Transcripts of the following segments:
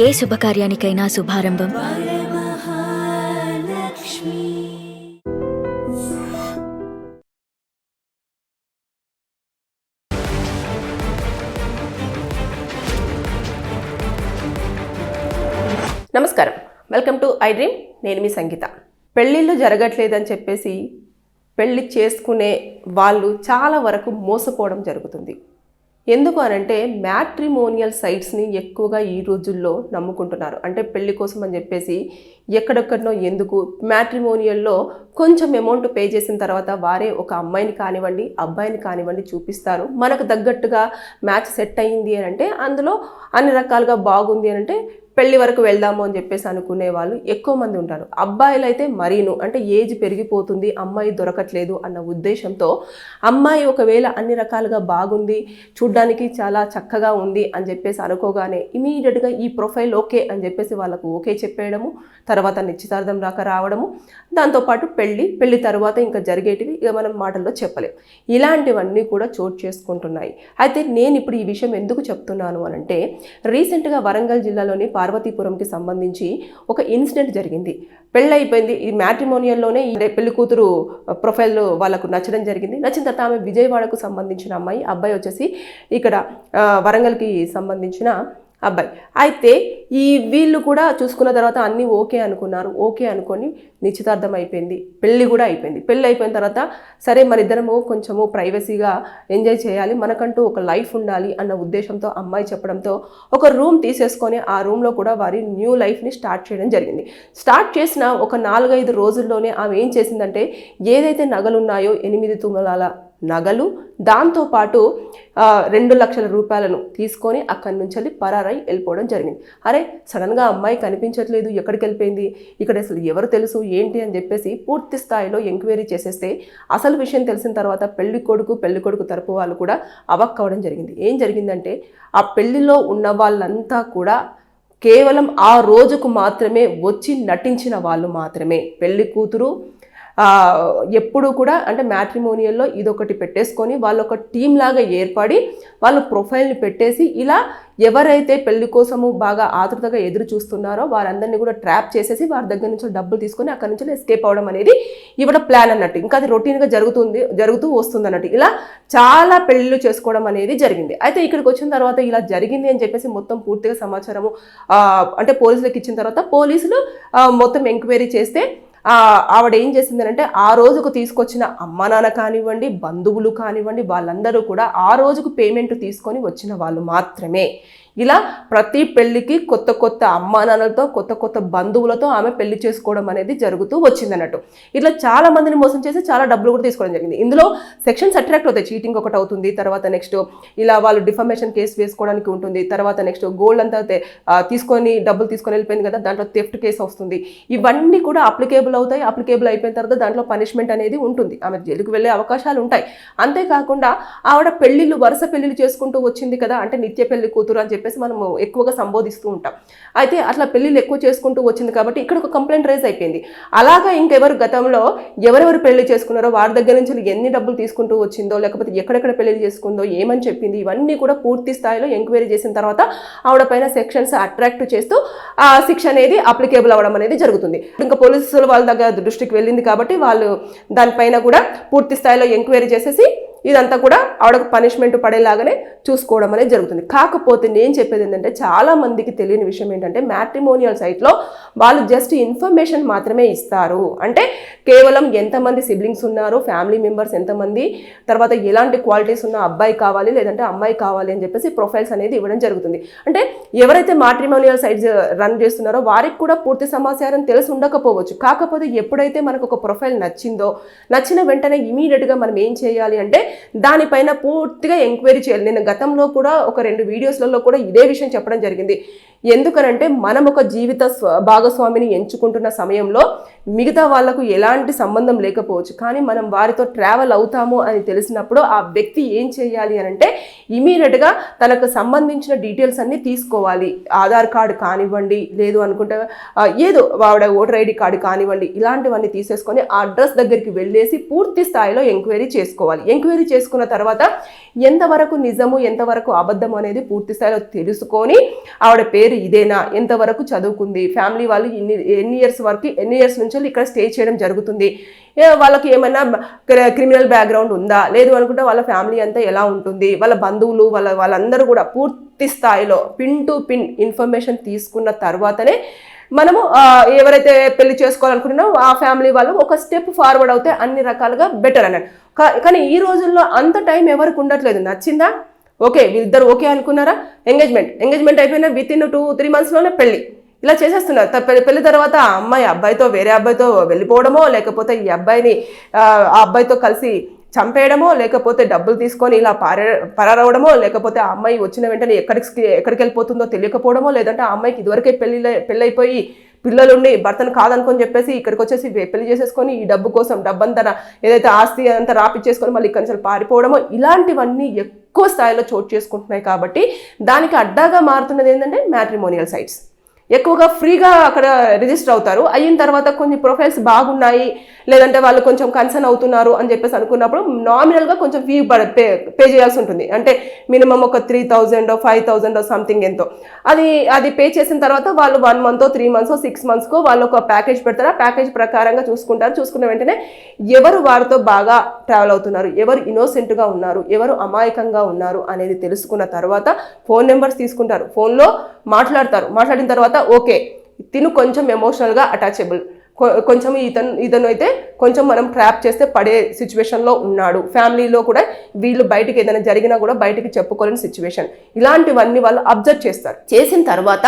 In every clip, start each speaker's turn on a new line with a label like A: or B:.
A: ఏ శుభకార్యానికైనా శుభారంభం.
B: నమస్కారం. Welcome to I Dream. నేను మీ సంగీత. పెళ్ళిళ్ళు జరగట్లేదని చెప్పేసి పెళ్ళి చేసుకునే వాళ్ళు చాలా వరకు మోసపోవడం జరుగుతుంది. ఎందుకు అనంటే మ్యాట్రిమోనియల్ సైట్స్ని ఎక్కువగా ఈ రోజుల్లో నమ్ముకుంటున్నారు. అంటే పెళ్ళి కోసం అని చెప్పేసి ఎక్కడెక్కడనో ఎందుకు మ్యాట్రిమోనియల్లో కొంచెం అమౌంట్ పే చేసిన తర్వాత వారే ఒక అమ్మాయిని కానివ్వండి అబ్బాయిని కానివ్వండి చూపిస్తారు. మనకు తగ్గట్టుగా మ్యాచ్ సెట్ అయ్యింది అని అంటే అందులో అన్ని రకాలుగా బాగుంది అని అంటే పెళ్ళి వరకు వెళ్దాము అని చెప్పేసి అనుకునే వాళ్ళు ఎక్కువ మంది ఉంటారు. అబ్బాయిలు అయితే మరీను అంటే ఏజ్ పెరిగిపోతుంది అమ్మాయి దొరకట్లేదు అన్న ఉద్దేశంతో అమ్మాయి ఒకవేళ అన్ని రకాలుగా బాగుంది చూడ్డానికి చాలా చక్కగా ఉంది అని చెప్పేసి అనుకోగానే ఇమీడియట్గా ఈ ప్రొఫైల్ ఓకే అని చెప్పేసి వాళ్ళకు ఓకే చెప్పేయడము తర్వాత నిశ్చితార్థం రాక రావడము దాంతోపాటు పెళ్ళి పెళ్ళి తర్వాత ఇంకా జరిగేటివి ఇక మనం మాటల్లో చెప్పలేం. ఇలాంటివన్నీ కూడా చోటు చేసుకుంటున్నాయి. అయితే నేను ఇప్పుడు ఈ విషయం ఎందుకు చెప్తున్నాను అనంటే రీసెంట్గా వరంగల్ జిల్లాలోని పార్వతీపురంకి సంబంధించి ఒక ఇన్సిడెంట్ జరిగింది. పెళ్ళైపోయింది ఈ మ్యాట్రిమోనియల్లోనే ఈ పెళ్ళి కూతురు ప్రొఫైల్ వాళ్ళకు నచ్చడం జరిగింది. నచ్చిన తర్వాత ఆమె విజయవాడకు సంబంధించిన అమ్మాయి అబ్బాయి వచ్చేసి ఇక్కడ వరంగల్కి సంబంధించిన అబ్బాయి. అయితే ఈ వీళ్ళు కూడా చూసుకున్న తర్వాత అన్నీ ఓకే అనుకున్నారు. ఓకే అనుకొని నిశ్చితార్థం అయిపోయింది. పెళ్ళి కూడా అయిపోయింది. పెళ్ళి అయిపోయిన తర్వాత సరే మన ఇద్దరము కొంచెము ప్రైవసీగా ఎంజాయ్ చేయాలి. మనకంటూ ఒక లైఫ్ ఉండాలి అన్న ఉద్దేశంతో అమ్మాయి చెప్పడంతో ఒక రూమ్ తీసేసుకొని ఆ రూమ్లో కూడా వారి న్యూ లైఫ్ని స్టార్ట్ చేయడం జరిగింది. స్టార్ట్ చేసిన ఒక నాలుగైదు రోజుల్లోనే ఆమె ఏం చేసిందంటే ఏదైతే నగలు ఉన్నాయో ఎనిమిది తుమలాల నగలు. దాంతోపాటు రెండు లక్షల రూపాయలను తీసుకొని అక్కడి నుంచి వెళ్ళి పరారై వెళ్ళిపోవడం జరిగింది. అరే సడన్గా అమ్మాయి కనిపించట్లేదు. ఎక్కడికి వెళ్ళిపోయింది? ఇక్కడ అసలు ఎవరు తెలుసు? ఏంటి? అని చెప్పేసి పూర్తి స్థాయిలో ఎంక్వైరీ చేసేస్తే అసలు విషయం తెలిసిన తర్వాత పెళ్ళి కొడుకు పెళ్ళి కొడుకు తరపు వాళ్ళు కూడా అవక్ అవ్వడం జరిగింది. ఏం జరిగిందంటే ఆ పెళ్ళిలో ఉన్న వాళ్ళంతా కూడా కేవలం ఆ రోజుకు మాత్రమే వచ్చి నటించిన వాళ్ళు మాత్రమే. పెళ్ళి కూతురు ఎప్పుడు కూడా అంటే మ్యాట్రిమోనియల్లో ఇదొకటి పెట్టేసుకొని వాళ్ళు ఒక టీం లాగా ఏర్పడి వాళ్ళ ప్రొఫైల్ని పెట్టేసి ఇలా ఎవరైతే పెళ్ళి కోసము బాగా ఆతృతగా ఎదురు చూస్తున్నారో వారందరినీ కూడా ట్రాప్ చేసేసి వారి దగ్గర నుంచి డబ్బులు తీసుకొని అక్కడి నుంచి ఎస్కేప్ అవ్వడం అనేది ఇవ్వడం ప్లాన్ అన్నట్టు. ఇంకా అది రొటీన్గా జరుగుతుంది జరుగుతూ వస్తుంది అన్నట్టు ఇలా చాలా పెళ్ళిళ్ళు చేసుకోవడం అనేది జరిగింది. అయితే ఇక్కడికి వచ్చిన తర్వాత ఇలా జరిగింది అని చెప్పేసి మొత్తం పూర్తిగా సమాచారము అంటే పోలీసులకు ఇచ్చిన తర్వాత పోలీసులు మొత్తం ఎంక్వైరీ చేస్తే ఆవిడ ఏం చేసిందనంటే ఆ రోజుకు తీసుకొచ్చిన అమ్మ నాన్న కానివ్వండి బంధువులు కానివ్వండి వాళ్ళందరూ కూడా ఆ రోజుకు పేమెంట్ తీసుకొని వచ్చిన వాళ్ళు మాత్రమే. ఇలా ప్రతి పెళ్ళికి కొత్త కొత్త అమ్మానాన్నలతో కొత్త కొత్త బంధువులతో ఆమె పెళ్ళి చేసుకోవడం అనేది జరుగుతూ వచ్చింది అన్నట్టు. ఇట్లా చాలా మందిని మోసం చేసి చాలా డబ్బులు కూడా తీసుకోవడం జరిగింది. ఇందులో సెక్షన్స్ అట్రాక్ట్ అవుతాయి. చీటింగ్ ఒకటి అవుతుంది తర్వాత నెక్స్ట్ ఇలా వాళ్ళు డిఫర్మేషన్ కేసు వేసుకోవడానికి ఉంటుంది తర్వాత నెక్స్ట్ గోల్డ్ అంతా తీసుకొని డబ్బులు తీసుకొని వెళ్ళిపోయింది కదా దాంట్లో థెఫ్ట్ కేసు వస్తుంది. ఇవన్నీ కూడా అప్లికేబుల్ అవుతాయి. అప్లికేబుల్ అయిపోయిన తర్వాత దాంట్లో పనిష్మెంట్ అనేది ఉంటుంది. ఆమె జైలుకు వెళ్ళే అవకాశాలు ఉంటాయి. అంతేకాకుండా ఆవిడ పెళ్ళిళ్ళు వరుస పెళ్ళిళ్ళు చేసుకుంటూ వచ్చింది కదా అంటే నిత్య పెళ్ళి కూతురు అని చెప్పేసి మనము ఎక్కువగా సంబోధిస్తూ ఉంటాం. అయితే అట్లా పెళ్ళిళ్ళు ఎక్కువ చేసుకుంటూ వచ్చింది కాబట్టి ఇక్కడ ఒక కంప్లైంట్ రైజ్ అయిపోయింది. అలాగా ఇంకెవరు గతంలో ఎవరెవరు పెళ్ళి చేసుకున్నారో వారి దగ్గర నుంచి ఎన్ని డబ్బులు తీసుకుంటూ వచ్చిందో లేకపోతే ఎక్కడెక్కడ పెళ్ళి చేసుకుందో ఏమని చెప్పింది ఇవన్నీ కూడా పూర్తి స్థాయిలో ఎంక్వైరీ చేసిన తర్వాత ఆవిడ పైన సెక్షన్స్ అట్రాక్ట్ చేస్తూ ఆ శిక్ష అనేది అప్లికేబుల్ అవ్వడం అనేది జరుగుతుంది. ఇంకా పోలీసులు వాళ్ళ దగ్గర దృష్టికి వెళ్ళింది కాబట్టి వాళ్ళు దానిపైన కూడా పూర్తి స్థాయిలో ఎంక్వైరీ చేసేసి ఇదంతా కూడా ఆవిడకు పనిష్మెంట్ పడేలాగానే చూసుకోవడం అనేది జరుగుతుంది. కాకపోతే నేను చెప్పేది ఏంటంటే చాలామందికి తెలియని విషయం ఏంటంటే మ్యాట్రిమోనియల్ సైట్లో వాళ్ళు జస్ట్ ఇన్ఫర్మేషన్ మాత్రమే ఇస్తారు. అంటే కేవలం ఎంతమంది సిబ్లింగ్స్ ఉన్నారు ఫ్యామిలీ మెంబర్స్ ఎంతమంది తర్వాత ఎలాంటి క్వాలిటీస్ ఉన్న అబ్బాయి కావాలి లేదంటే అమ్మాయి కావాలి అని చెప్పేసి ప్రొఫైల్స్ అనేది ఇవ్వడం జరుగుతుంది. అంటే ఎవరైతే మ్యాట్రిమోనియల్ సైట్స్ రన్ చేస్తున్నారో వారికి కూడా పూర్తి సమాచారం తెలిసి ఉండకపోవచ్చు. కాకపోతే ఎప్పుడైతే మనకు ఒక ప్రొఫైల్ నచ్చిందో నచ్చిన వెంటనే ఇమీడియట్గా మనం ఏం చేయాలి అంటే దానిపైన పూర్తిగా ఎంక్వైరీ చేయాలి. నేను గతంలో కూడా ఒక రెండు వీడియోస్లలో కూడా ఇదే విషయం చెప్పడం జరిగింది. ఎందుకనంటే మనం ఒక జీవిత స్వ- భాగస్వామిని ఎంచుకుంటున్న సమయంలో మిగతా వాళ్ళకు ఎలాంటి సంబంధం లేకపోవచ్చు. కానీ మనం వారితో ట్రావెల్ అవుతాము అని తెలిసినప్పుడు ఆ వ్యక్తి ఏం చేయాలి అని అంటే ఇమీడియట్గా తనకు సంబంధించిన డీటెయిల్స్ అన్నీ తీసుకోవాలి. ఆధార్ కార్డు కానివ్వండి లేదు అనుకుంటే ఏదో ఆవిడ ఓటర్ ఐడి కార్డు కానివ్వండి ఇలాంటివన్నీ తీసేసుకొని ఆ అడ్రస్ దగ్గరికి వెళ్ళేసి పూర్తి స్థాయిలో ఎంక్వైరీ చేసుకోవాలి. ఎంక్వైరీ చేసుకున్న తర్వాత ఎంతవరకు నిజము ఎంతవరకు అబద్ధం అనేది పూర్తి స్థాయిలో తెలుసుకొని ఆవిడ పేరు పేరు ఇదేనా? ఎంతవరకు చదువుకుంది? ఫ్యామిలీ వాళ్ళు ఇన్ని ఎన్ని ఇయర్స్ వరకు ఎన్ని ఇయర్స్ నుంచి ఇక్కడ స్టే చేయడం జరుగుతుంది? వాళ్ళకి ఏమైనా క్రిమినల్ బ్యాక్గ్రౌండ్ ఉందా? లేదు అనుకుంటే వాళ్ళ ఫ్యామిలీ అంతా ఎలా ఉంటుంది? వాళ్ళ బంధువులు వాళ్ళ వాళ్ళందరూ కూడా పూర్తి స్థాయిలో పిన్ టు పిన్ ఇన్ఫర్మేషన్ తీసుకున్న తర్వాతనే మనము ఎవరైతే పెళ్ళి చేసుకోవాలనుకుంటున్నామో ఆ ఫ్యామిలీ వాళ్ళు ఒక స్టెప్ ఫార్వర్డ్ అవుతే అన్ని రకాలుగా బెటర్ అన్నాడు కా- కానీ ఈ రోజుల్లో అంత టైం ఎవరికి ఉండట్లేదు. నచ్చిందా? ఓకే వీళ్ళిద్దరు ఓకే అనుకున్నారా? ఎంగేజ్మెంట్ ఎంగేజ్మెంట్ అయిపోయినా విత్ ఇన్ టూ త్రీ మంత్స్లోనే పెళ్ళి ఇలా చేసేస్తున్నారు. పెళ్ళి తర్వాత ఆ అమ్మాయి అబ్బాయితో వేరే అబ్బాయితో వెళ్ళిపోవడమో లేకపోతే ఈ అబ్బాయిని ఆ అబ్బాయితో కలిసి చంపేయడమో లేకపోతే డబ్బులు తీసుకొని ఇలా పారే పరారవడమో లేకపోతే ఆ అమ్మాయి వచ్చిన వెంటనే ఎక్కడికి ఎక్కడికి వెళ్ళిపోతుందో తెలియకపోవడమో లేదంటే ఆ అమ్మాయికి ఇదివరకే పెళ్ళి పెళ్ళైపోయి పిల్లలుండి భర్తను కాదనుకొని చెప్పేసి ఇక్కడికి వచ్చేసి పెళ్ళి చేసేసుకొని ఈ డబ్బు కోసం డబ్బంతా ఏదైతే ఆస్తి అంతా రాపిచ్చేసుకొని మళ్ళీ ఇక్కడి నుంచి పారిపోవడమో ఇలాంటివన్నీ ఎక్కువ స్థాయిలో చోటు చేసుకుంటున్నాయి కాబట్టి దానికి అడ్డాగా మారుతున్నది ఏంటంటే మ్యాట్రిమోనియల్ సైట్స్. ఎక్కువగా ఫ్రీగా అక్కడ రిజిస్టర్ అవుతారు. అయిన తర్వాత కొన్ని ప్రొఫైల్స్ బాగున్నాయి లేదంటే వాళ్ళు కొంచెం కన్సర్న్ అవుతున్నారు అని చెప్పేసి అనుకున్నప్పుడు నామినల్గా కొంచెం ఫీ పే పే చేయాల్సి ఉంటుంది. అంటే మినిమం ఒక three thousand five thousand something ఎంతో. అది అది పే చేసిన తర్వాత వాళ్ళు one month three months six మంత్స్కో వాళ్ళు ఒక ప్యాకేజ్ పెడతారు. ఆ ప్యాకేజ్ ప్రకారంగా చూసుకుంటారు. చూసుకున్న వెంటనే ఎవరు వారితో బాగా ట్రావెల్ అవుతున్నారు? ఎవరు ఇన్నోసెంట్గా ఉన్నారు? ఎవరు అమాయకంగా ఉన్నారు? అనేది తెలుసుకున్న తర్వాత ఫోన్ నెంబర్స్ తీసుకుంటారు. ఫోన్లో మాట్లాడతారు. మాట్లాడిన తర్వాత ఓకే తిను కొంచెం ఎమోషనల్గా అటాచబుల్ కొంచెం ఇతను ఇతను అయితే కొంచెం మనం ట్రాప్ చేస్తే పడే సిచ్యువేషన్లో ఉన్నాడు. ఫ్యామిలీలో కూడా వీళ్ళు బయటికి ఏదైనా జరిగినా కూడా బయటికి చెప్పుకోలేని సిచ్యువేషన్ ఇలాంటివన్నీ వాళ్ళు అబ్జర్వ్ చేస్తారు. చేసిన తర్వాత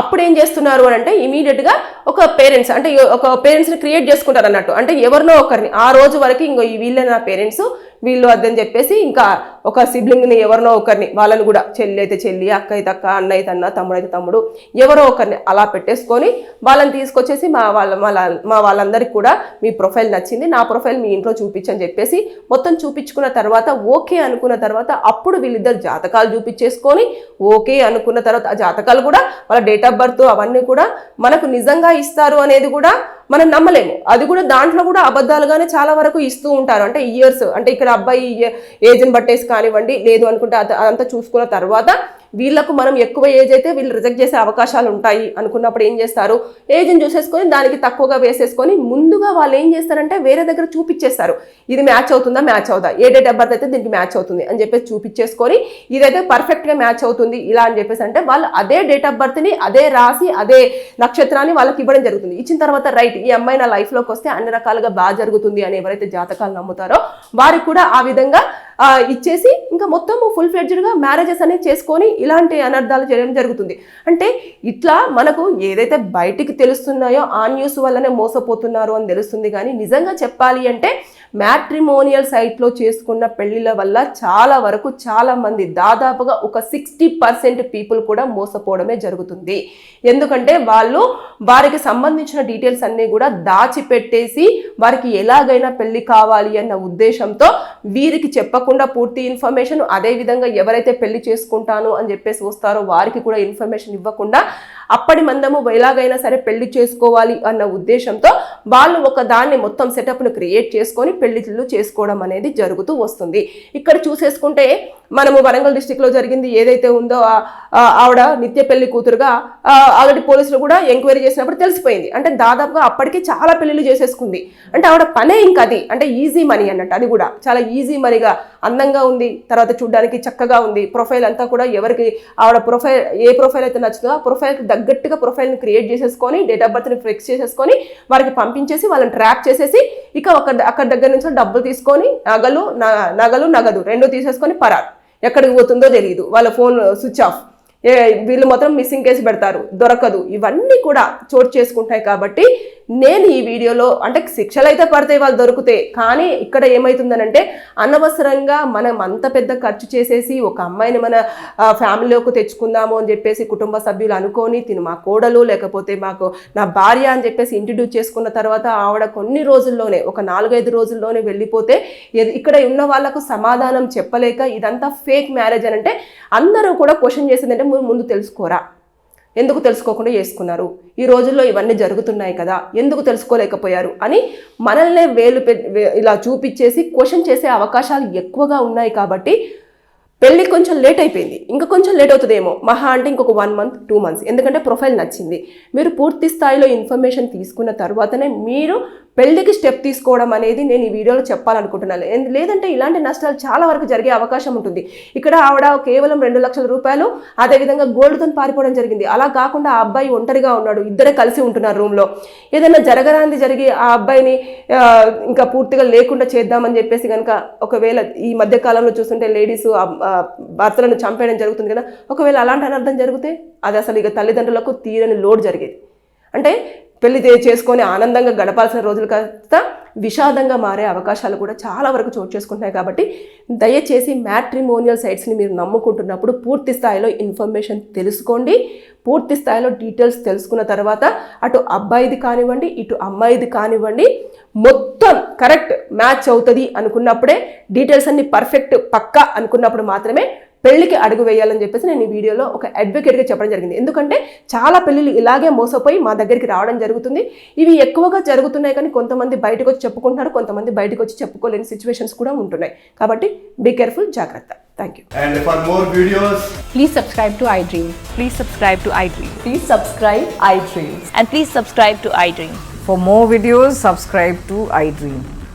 B: అప్పుడు ఏం చేస్తున్నారు అని అంటే ఇమీడియట్గా ఒక పేరెంట్స్ అంటే ఒక పేరెంట్స్ని క్రియేట్ చేసుకుంటారు అన్నట్టు. అంటే ఎవరినో ఒకరిని. ఆ రోజు వరకు ఇంకో ఈ వీళ్ళే నా పేరెంట్స్ వీళ్ళు అదని చెప్పేసి ఇంకా ఒక సిబ్లింగ్ని ఎవరినో ఒకరిని వాళ్ళని కూడా చెల్లి అయితే చెల్లి అక్క అయితే అక్క అన్న అయితే అన్న తమ్ముడు అయితే తమ్ముడు ఎవరో ఒకరిని అలా పెట్టేసుకొని వాళ్ళని తీసుకొచ్చేసి మా వాళ్ళ వాళ్ళ మా వాళ్ళందరికీ కూడా మీ ప్రొఫైల్ నచ్చింది నా ప్రొఫైల్ మీ ఇంట్లో చూపించని చెప్పేసి మొత్తం చూపించుకున్న తర్వాత ఓకే అనుకున్న తర్వాత అప్పుడు వీళ్ళిద్దరు జాతకాలు చూపించేసుకొని ఓకే అనుకున్న తర్వాత ఆ జాతకాలు కూడా వాళ్ళ డేట్ ఆఫ్ బర్త్ అవన్నీ కూడా మనకు నిజంగా ఇస్తారు అనేది కూడా మనం నమ్మలేము. అది కూడా దాంట్లో కూడా అబద్ధాలుగానే చాలా వరకు ఇస్తూ ఉంటారు. అంటే ఇయర్స్ అంటే ఇక్కడ అబ్బాయి ఏజ్ని బట్టేసి కానివ్వండి లేదు అనుకుంటే అంతా అదంతా చూసుకున్న తర్వాత వీళ్ళకు మనం ఎక్కువ ఏజ్ అయితే వీళ్ళు రిజెక్ట్ చేసే అవకాశాలు ఉంటాయి అనుకున్నప్పుడు ఏం చేస్తారు? ఏజ్ని చూసేసుకొని దానికి తక్కువగా వేసేసుకొని ముందుగా వాళ్ళు ఏం చేస్తారంటే వేరే దగ్గర చూపించేస్తారు. ఇది మ్యాచ్ అవుతుందా? మ్యాచ్ అవుదా? ఏ డేట్ ఆఫ్ బర్త్ అయితే దీనికి మ్యాచ్ అవుతుంది అని చెప్పేసి చూపించేసుకొని ఇదైతే పర్ఫెక్ట్గా మ్యాచ్ అవుతుంది ఇలా అని చెప్పేసి అంటే వాళ్ళు అదే డేట్ ఆఫ్ బర్త్ని అదే రాసి అదే నక్షత్రాన్ని వాళ్ళకి ఇవ్వడం జరుగుతుంది. ఇచ్చిన తర్వాత రైట్ ఈ అమ్మాయి నా లైఫ్లోకి వస్తే అన్ని రకాలుగా బాగా జరుగుతుంది అని ఎవరైతే జాతకాలు నమ్ముతారో వారికి కూడా ఆ విధంగా ఇచ్చేసి ఇంకా మొత్తం ఫుల్ ఫ్లెడ్జ్డ్గా మ్యారేజెస్ అనేది చేసుకొని ఇలాంటి అనర్థాలు చేయడం జరుగుతుంది. అంటే ఇట్లా మనకు ఏదైతే బయటికి తెలుస్తున్నాయో ఆ న్యూస్ వల్లనే మోసపోతున్నారు అని తెలుస్తుంది. కానీ నిజంగా చెప్పాలి అంటే మ్యాట్రిమోనియల్ సైట్లో చేసుకున్న పెళ్ళిల వల్ల చాలా వరకు చాలా మంది దాదాపుగా ఒక సిక్స్టీ పర్సెంట్ పీపుల్ కూడా మోసపోవడమే జరుగుతుంది. ఎందుకంటే వాళ్ళు వారికి సంబంధించిన డీటెయిల్స్ అన్నీ కూడా దాచిపెట్టేసి వారికి ఎలాగైనా పెళ్ళి కావాలి అన్న ఉద్దేశంతో వీరికి కాకుండా పూర్తి ఇన్ఫర్మేషన్ అదే విధంగా ఎవరైతే పెళ్ళి చేసుకుంటాను అని చెప్పేసి వస్తారో వారికి కూడా ఇన్ఫర్మేషన్ ఇవ్వకుండా అప్పటి మందము ఎలాగైనా సరే పెళ్ళి చేసుకోవాలి అన్న ఉద్దేశంతో వాళ్ళు ఒక దాన్ని మొత్తం సెటప్ను క్రియేట్ చేసుకొని పెళ్ళిళ్ళు చేసుకోవడం అనేది జరుగుతూ వస్తుంది. ఇక్కడ చూసేసుకుంటే మనము వరంగల్ డిస్టిక్లో జరిగింది ఏదైతే ఉందో ఆవిడ నిత్య పెళ్ళి కూతురుగా ఆల్రెడీ పోలీసులు కూడా ఎంక్వైరీ చేసినప్పుడు తెలిసిపోయింది. అంటే దాదాపుగా అప్పటికే చాలా పెళ్ళిళ్ళు చేసేసుకుంది. అంటే ఆవిడ పనే ఇంకా అది. అంటే ఈజీ మనీ అన్నట్టు అది కూడా. చాలా ఈజీ మనీగా అందంగా ఉంది తర్వాత చూడడానికి చక్కగా ఉంది. ప్రొఫైల్ అంతా కూడా ఎవరికి ఆవిడ ప్రొఫైల్ ఏ ప్రొఫైల్ అయితే నచ్చుతుందో ఆ ప్రొఫైల్కి తగ్గట్టుగా ప్రొఫైల్ని క్రియేట్ చేసేసుకొని డేట్ ఆఫ్ బర్త్ని ఫిక్స్ చేసేసుకొని వారికి పంపించేసి వాళ్ళని ట్రాప్ చేసేసి ఇక ఒక అక్కడ దగ్గర నుంచి డబ్బులు తీసుకొని నగలు నగలు నగదు రెండు తీసేసుకొని పరారు. ఎక్కడికి పోతుందో తెలియదు వాళ్ళ ఫోన్ స్విచ్ ఆఫ్ వీళ్ళు మాత్రం మిస్సింగ్ కేసు పెడతారు. దొరకదు. ఇవన్నీ కూడా చోటు చేసుకుంటాయి కాబట్టి నేను ఈ వీడియోలో అంటే శిక్షలు అయితే పడతాయి వాళ్ళు దొరికితే కానీ ఇక్కడ ఏమవుతుందనంటే అనవసరంగా మనం అంత పెద్ద ఖర్చు చేసేసి ఒక అమ్మాయిని మన ఫ్యామిలీలోకి తెచ్చుకుందాము అని చెప్పేసి కుటుంబ సభ్యులు అనుకొని తిను మా కోడలు లేకపోతే మాకు నా భార్య అని చెప్పేసి ఇంట్రడ్యూస్ చేసుకున్న తర్వాత ఆవిడ కొన్ని రోజుల్లోనే ఒక నాలుగైదు రోజుల్లోనే వెళ్ళిపోతే ఇక్కడ ఉన్న వాళ్ళకు సమాధానం చెప్పలేక ఇదంతా ఫేక్ మ్యారేజ్ అని అంటే అందరూ కూడా క్వశ్చన్ చేసిందంటే ముందు తెలుసుకోరా? ఎందుకు తెలుసుకోకుండా చేసుకున్నారు? ఈ రోజుల్లో ఇవన్నీ జరుగుతున్నాయి కదా ఎందుకు తెలుసుకోలేకపోయారు అని మనల్నే వేలు పె ఇలా చూపించేసి క్వశ్చన్ చేసే అవకాశాలు ఎక్కువగా ఉన్నాయి కాబట్టి పెళ్ళి కొంచెం లేట్ అయిపోయింది. ఇంకా కొంచెం లేట్ అవుతుందేమో. మహా అంటే ఇంకొక వన్ మంత్ టూ మంత్స్. ఎందుకంటే ప్రొఫైల్ నచ్చింది. మీరు పూర్తి స్థాయిలో ఇన్ఫర్మేషన్ తీసుకున్న తర్వాతనే మీరు పెళ్ళికి స్టెప్ తీసుకోవడం అనేది నేను ఈ వీడియోలో చెప్పాలనుకుంటున్నాను. లేదంటే ఇలాంటి నష్టాలు చాలా వరకు జరిగే అవకాశం ఉంటుంది. ఇక్కడ ఆవిడ కేవలం రెండు లక్షల రూపాయలు అదేవిధంగా గోల్డ్తో పారిపోవడం జరిగింది. అలా కాకుండా ఆ అబ్బాయి ఒంటరిగా ఉన్నాడు ఇద్దరే కలిసి ఉంటున్నారు రూమ్లో. ఏదైనా జరగరాంది జరిగి ఆ అబ్బాయిని ఇంకా పూర్తిగా లేకుండా చేద్దామని చెప్పేసి కనుక ఒకవేళ ఈ మధ్య కాలంలో చూస్తుంటే లేడీస్ భర్తలను చంపేయడం జరుగుతుంది కదా. ఒకవేళ అలాంటి అనర్థం జరిగితే అది అసలు ఇక తల్లిదండ్రులకు తీరని లోడ్ జరిగేది. అంటే పెళ్ళి చేసుకొని ఆనందంగా గడపాల్సిన రోజులు కాస్త విషాదంగా మారే అవకాశాలు కూడా చాలా వరకు చోటు చేసుకుంటున్నాయి కాబట్టి దయచేసి మ్యాట్రిమోనియల్ సైట్స్ని మీరు నమ్ముకుంటున్నప్పుడు పూర్తి స్థాయిలో ఇన్ఫర్మేషన్ తెలుసుకోండి. పూర్తి స్థాయిలో డీటెయిల్స్ తెలుసుకున్న తర్వాత అటు అబ్బాయిది కానివ్వండి ఇటు అమ్మాయిది కానివ్వండి మొత్తం కరెక్ట్ మ్యాచ్ అవుతుంది అనుకున్నప్పుడే డీటెయిల్స్ అన్ని పర్ఫెక్ట్ పక్కా అనుకున్నప్పుడు మాత్రమే పెళ్ళికి అడుగు వేయాలని చెప్పేసి నేను ఈ వీడియోలో ఒక అడ్వకేట్గా చెప్పడం జరిగింది. ఎందుకంటే చాలా పెళ్ళిళ్ళు ఇలాగే మోసపోయి మా దగ్గరికి రావడం జరుగుతుంది. ఇవి ఎక్కువగా జరుగుతున్నాయి కానీ కొంతమంది బయటకు వచ్చి చెప్పుకుంటున్నారు కొంతమంది బయటకు వచ్చి చెప్పుకోలేని సిచ్యువేషన్స్ కూడా ఉంటున్నాయి. కాబట్టి బీ కేర్ఫుల్ జాగ్రత్త. Thank you
C: and for more videos
D: please subscribe to I
E: Dream please subscribe to
D: I Dream please
E: subscribe I Dream and please
F: subscribe to I Dream for more
G: videos subscribe to I Dream